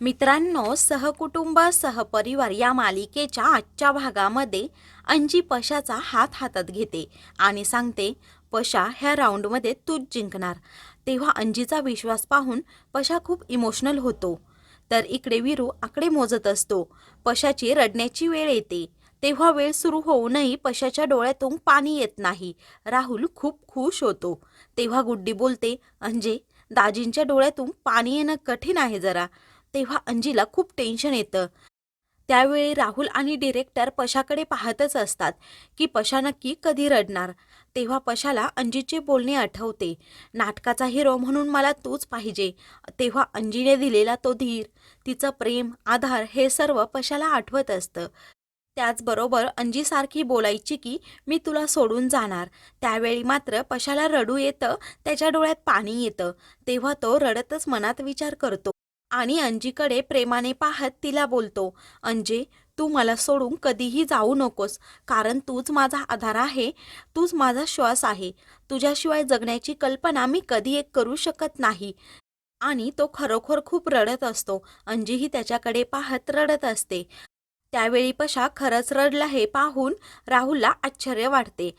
मित्रांनो सहकुटुंब सहपरिवार या मालिकेच्या आजच्या भागामध्ये अंजी पशाचा हात हातात घेते आणि सांगते पशा ह्या राऊंडमध्ये तूच जिंकणार. तेव्हा अंजीचा विश्वास पाहून पशा खूप इमोशनल होतो. तर इकडे विरू आकडे मोजत असतो. पशाची रडण्याची वेळ येते. तेव्हा वेळ सुरू होऊनही पशाच्या डोळ्यातून पाणी येत नाही. राहुल खूप खुश होतो. तेव्हा गुड्डी बोलते अंजे दाजींच्या डोळ्यातून पाणी येणं कठीण आहे जरा. तेव्हा अंजीला खूप टेन्शन येतं. त्यावेळी राहुल आणि डिरेक्टर पशाकडे पाहतच असतात की पशा नक्की कधी रडणार. तेव्हा पशाला अंजीचे बोलणे आठवते. नाटकाचा हिरो म्हणून मला तूच पाहिजे. तेव्हा अंजीने दिलेला तो धीर तिचं प्रेम आधार हे सर्व पशाला आठवत असतं. त्याचबरोबर अंजीसारखी बोलायची की मी तुला सोडून जाणार. त्यावेळी मात्र पशाला रडू येतं त्याच्या डोळ्यात पाणी येतं. तेव्हा तो रडतच मनात विचार करतो. आणि अंजीकडे प्रेमाने पाहत तिला बोलतो अंजे तू मला सोडून कधीही जाऊ नकोस कारण तूच माझा आधार आहे तूच माझा श्वास आहे. तुझ्याशिवाय जगण्याची कल्पना मी कधी एक करू शकत नाही. आणि तो खरोखर खूप रडत असतो. अंजीही त्याच्याकडे पाहत रडत असते. त्यावेळी पशा खरंच रडला हे पाहून राहुलला आश्चर्य वाटते.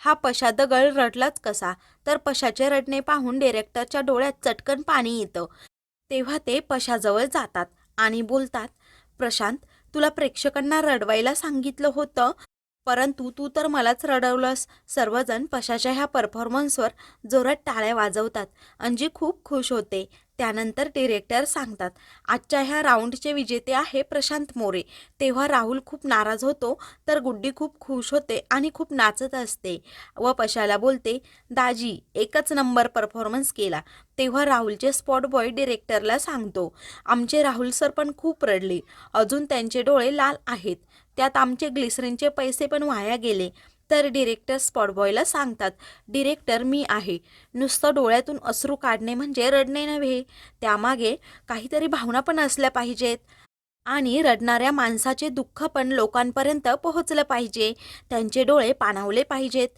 हा पशा दगड रडलाच कसा? तर पशाचे रडणे पाहून डिरेक्टरच्या डोळ्यात चटकन पाणी येतं. तेव्हा ते पशाजवळ जातात आणि बोलतात प्रशांत तुला प्रेक्षकांना रडवायला सांगितलं होतं परंतु तू तर मलाच रडवलंस. सर्वजण पशाच्या ह्या परफॉर्मन्सवर जोरात टाळ्या वाजवतात. अंजी खूप खुश होते. त्यानंतर डिरेक्टर सांगतात आजच्या ह्या राऊंडचे विजेते आहे प्रशांत मोरे. तेव्हा राहुल खूप नाराज होतो तर गुड्डी खूप खुश होते आणि खूप नाचत असते. व पशाला बोलते दाजी एकच नंबर परफॉर्मन्स केला. तेव्हा राहुलचे स्पॉट बॉय डिरेक्टरला सांगतो आमचे राहुल सर पण खूप रडले. अजून त्यांचे डोळे लाल आहेत. त्यात आमचे ग्लिसरीनचे पैसे पण वाया गेले. तर डिरेक्टर स्पॉटबॉयला सांगतात डिरेक्टर मी आहे. नुसतं डोळ्यातून अश्रू काढणे म्हणजे रडणे नव्हे. त्यामागे काहीतरी भावना पण असल्या पाहिजेत. आणि रडणाऱ्या माणसाचे दुःख पण लोकांपर्यंत पोहोचलं पाहिजे. त्यांचे डोळे पाणावले पाहिजेत.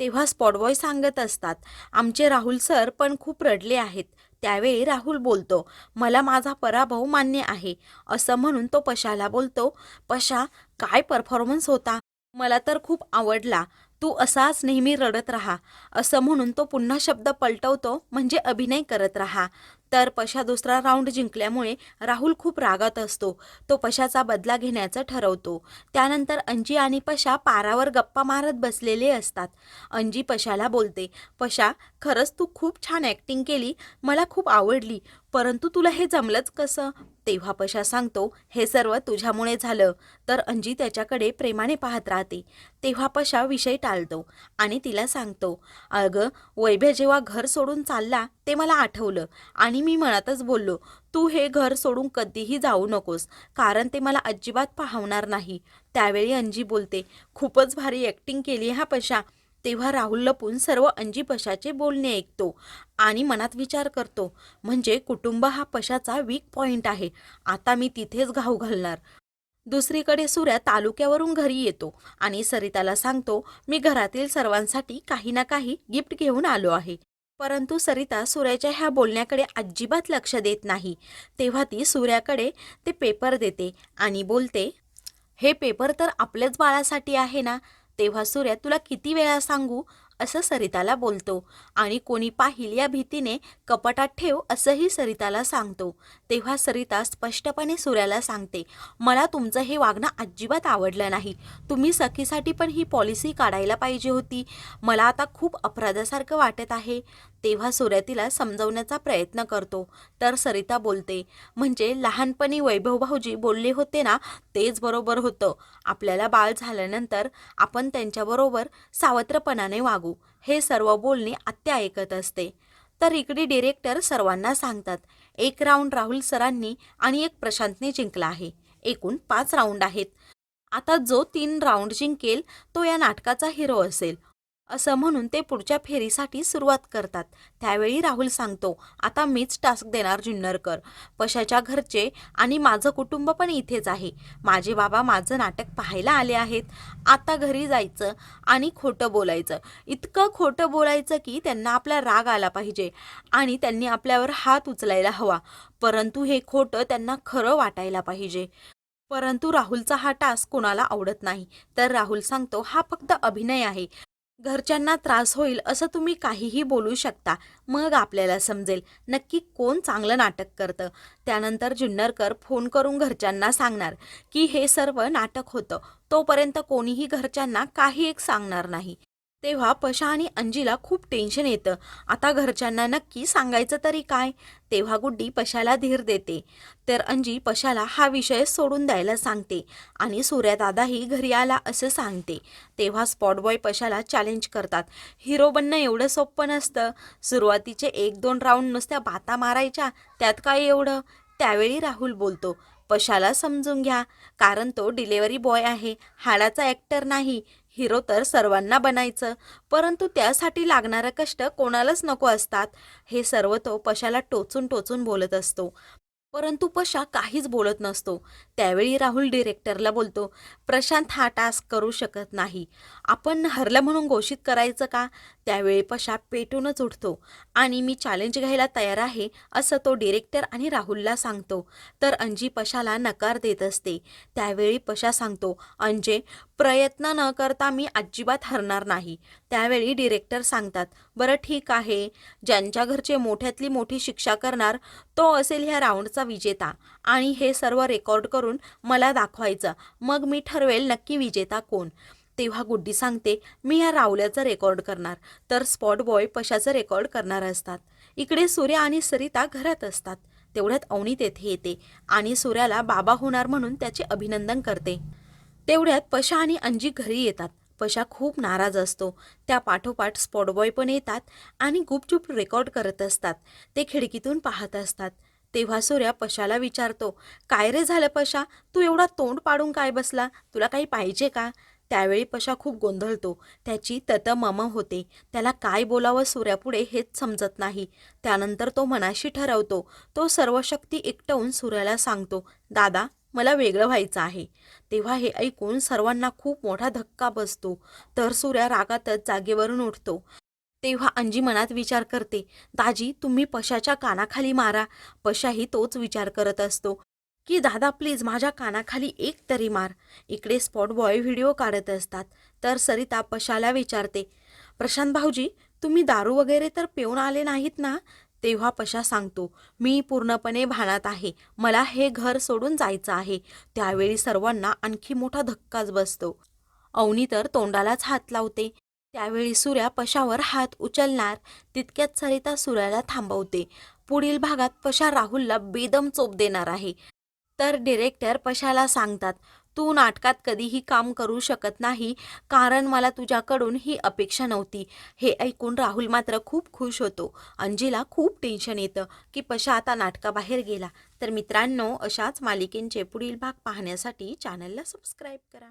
तेव्हा स्पॉटबॉय सांगत असतात आमचे राहुल सर पण खूप रडले आहेत. त्यावेळी राहुल बोलतो मला माझा पराभव मान्य आहे. असं म्हणून तो पशाला बोलतो पशा काय परफॉर्मन्स होता? मला तर खूप आवडला. तू असाच नेहमी रडत राहा. असं म्हणून तो पुन्हा शब्द पलटवतो म्हणजे अभिनय करत राहा. तर पशा दुसरा राऊंड जिंकल्यामुळे राहुल खूप रागात असतो. तो पशाचा बदला घेण्याचं ठरवतो. त्यानंतर अंजी आणि पशा पारावर गप्पा मारत बसलेले असतात. अंजी पशाला बोलते पशा खरंच तू खूप छान ॲक्टिंग केली. मला खूप आवडली. परंतु तुला हे जमलंच कसं? तेव्हा पशा सांगतो हे सर्व तुझ्यामुळे झालं. तर अंजी त्याच्याकडे प्रेमाने पाहत राहते. तेव्हा पशा विषय टाळतो आणि तिला सांगतो अगं वैभ्य जेव्हा घर सोडून चालला ते मला आठवलं आणि मी मनातच बोललो तू हे घर सोडून कधीही जाऊ नकोस कारण ते मला अजिबात पाहवणार नाही. त्यावेळी अंजी बोलते खूपच भारी ॲक्टिंग केली हा पशा. तेव्हा राहुल लपून सर्व अंजी पशाचे बोलणे ऐकतो आणि मनात विचार करतो म्हणजे कुटुंब हा पशाचा वीक पॉइंट आहे. आता मी तिथेच घाऊ घालणार. दुसरीकडे सूर्या तालुक्यावरून घरी येतो आणि सरिताला सांगतो मी घरातील सर्वांसाठी काही ना काही गिफ्ट घेऊन आलो आहे. परंतु सरिता सूर्याच्या ह्या बोलण्याकडे अजिबात लक्ष देत नाही. तेव्हा ती सूर्याकडे ते पेपर देते आणि बोलते हे पेपर तर आपल्याच बाळासाठी आहे ना? तेव्हा सूर्य तुला किती वेळा सांगू? असं सरिताला बोलतो. आणि कोणी पाहिल या भीतीने कपाटात ठेव असंही सरिताला सांगतो. तेव्हा सरिता स्पष्टपणे सूर्याला सांगते मला तुमचं हे वागणं अजिबात आवडलं नाही. तुम्ही सखीसाठी पण ही पॉलिसी काढायला पाहिजे होती. मला आता खूप अपराधासारखं वाटत आहे. तेव्हा सूर्या तिला समजवण्याचा प्रयत्न करतो. तर सरिता बोलते म्हणजे लहानपणी वैभव भाऊजी बोलले होते ना तेच बरोबर होतं. आपल्याला बाळ झाल्यानंतर आपण त्यांच्याबरोबर सावत्रपणाने वागू. हे सर्व बोलणे आत्या ऐकत असते. तर इकडे डिरेक्टर सर्वांना सांगतात एक राऊंड राहुल सरांनी आणि एक प्रशांतने जिंकला आहे. एकूण पाच राऊंड आहेत. आता जो तीन राऊंड जिंकेल तो या नाटकाचा हिरो असेल. असं म्हणून ते पुढच्या फेरीसाठी सुरुवात करतात. त्यावेळी राहुल सांगतो आता मीच टास्क देणार जुन्नरकर. पशाच्या घरचे आणि माझं कुटुंब पण इथेच आहे. माझे बाबा माझं नाटक पाहायला आले आहेत. आता घरी जायचं आणि खोटं बोलायचं. इतकं खोटं बोलायचं की त्यांना आपला राग आला पाहिजे आणि त्यांनी आपल्यावर हात उचलायला हवा. परंतु हे खोटं त्यांना खरं वाटायला पाहिजे. परंतु राहुलचा हा टास्क कोणाला आवडत नाही. तर राहुल सांगतो हा फक्त अभिनय आहे. घरच्यांना त्रास होईल असं तुम्ही काहीही बोलू शकता. मग आपल्याला समजेल नक्की कोण चांगलं नाटक करतं. त्यानंतर जुन्नरकर फोन करून घरच्यांना सांगणार की हे सर्व नाटक होतं. तोपर्यंत कोणीही घरच्यांना काही एक सांगणार नाही. तेव्हा पशा आणि अंजीला खूप टेन्शन येतं. आता घरच्यांना नक्की सांगायचं तरी काय? तेव्हा गुड्डी पशाला धीर देते. तर अंजी पशाला हा विषय सोडून द्यायला सांगते आणि सूर्यदादाही घरी आला असं सांगते. तेव्हा स्पॉट बॉय पशाला चॅलेंज करतात. हिरो बनणं एवढं सोपं नसतं. सुरुवातीचे एक दोन राऊंड नुसत्या बाता मारायच्या. त्यात काय एवढं? त्यावेळी राहुल बोलतो पशाला समजून घ्या. कारण तो डिलेवरी बॉय आहे. हाडाचा ॲक्टर नाही. हिरो तर सर्वांना बनायचं. परंतु त्यासाठी लागणारं कष्ट कोणालाच नको असतात. हे सर्व तो पशाला टोचून टोचून बोलत असतो. परंतु पशा काहीच बोलत नसतो. त्यावेळी राहुल डिरेक्टरला बोलतो प्रशांत हा टास्क करू शकत नाही. आपण हरलं म्हणून घोषित करायचं का? त्यावेळी पशा पेटूनच उठतो. आणि मी चॅलेंज घ्यायला तयार आहे असं तो डिरेक्टर आणि राहुलला सांगतो. तर अंजी पशाला नकार देत असते. त्यावेळी पशा सांगतो अंजे प्रयत्न न करता मी अजिबात हरणार नाही. त्यावेळी डिरेक्टर सांगतात बरं ठीक आहे. ज्यांच्या घरचे मोठ्यातली मोठी शिक्षा करणार तो असेल ह्या राऊंडचा विजेता. आणि हे सर्व रेकॉर्ड करून मला दाखवायचं. मग मी ठरवेल नक्की विजेता कोण. तेव्हा गुड्डी सांगते मी या रावल्याचं रेकॉर्ड करणार. तर स्पॉट बॉय पशाचं रेकॉर्ड करणार असतात. इकडे सूर्य आणि सरिता घरात असतात. तेवढ्यात अवनी तेथे येते. आणि सूर्याला बाबा होणार म्हणून त्याचे अभिनंदन करते. तेवढ्यात पशा आणि अंजी घरी येतात. पशा खूप नाराज असतो. त्या पाठोपाठ स्पॉटबॉय पण येतात आणि गुपचूप रेकॉर्ड करत असतात. ते खिडकीतून पाहत असतात. तेव्हा सूर्या पशाला विचारतो काय रे झालं पशा? तू एवढा तोंड पाडून काय बसला? तुला काही पाहिजे का? त्यावेळी पशा खूप गोंधळतो. त्याची तत मम होते. त्याला काय बोलावं सूर्यापुढे हेच समजत नाही. त्यानंतर तो मनाशी ठरवतो. तो सर्व शक्ती एकटवून सूर्याला सांगतो दादा मला वेगळं व्हायचं आहे. तेव्हा हे ऐकून सर्वांना खूप मोठा धक्का बसतो. तर सूर्या रागातच जागेवरून उठतो. तेव्हा अंजी मनात विचार करते दाजी तुम्ही पशाच्या कानाखाली मारा. पशाही तोच विचार करत असतो की दादा प्लीज माझ्या कानाखाली एक तरी मार. इकडे स्पॉट बॉय व्हिडिओ काढत असतात तर सरिता पशाला विचारते प्रशांत भाऊजी तुम्ही दारू वगैरे तर पिऊन आले नाहीत ना? तेव्हा पशा सांगतो मी पूर्णपणे भानात आहे मला हे घर सोडून जायचं आहे. त्यावेळी सर्वांना आणखी मोठा धक्काच बसतो. अवनी तर तोंडालाच हात लावते त्यावेळी सूर्या पशावर हात उचलणार तितक्यात सरिता सूर्याला थांबवते. पुढील भागात पशा राहुलला बेदम चोप देणार आहे. तर डिरेक्टर पशाला सांगतात तू नाटकात कधीही काम करू शकत नाही कारण मला तुझ्याकडून ही अपेक्षा नव्हती. हे ऐकून राहुल मात्र खूप खुश होतो. अंजीला खूप टेन्शन येतं की पशा आता नाटकाबाहेर गेला. तर मित्रांनो अशाच मालिकेंचे पुढील भाग पाहण्यासाठी चॅनलला सबस्क्राईब करा.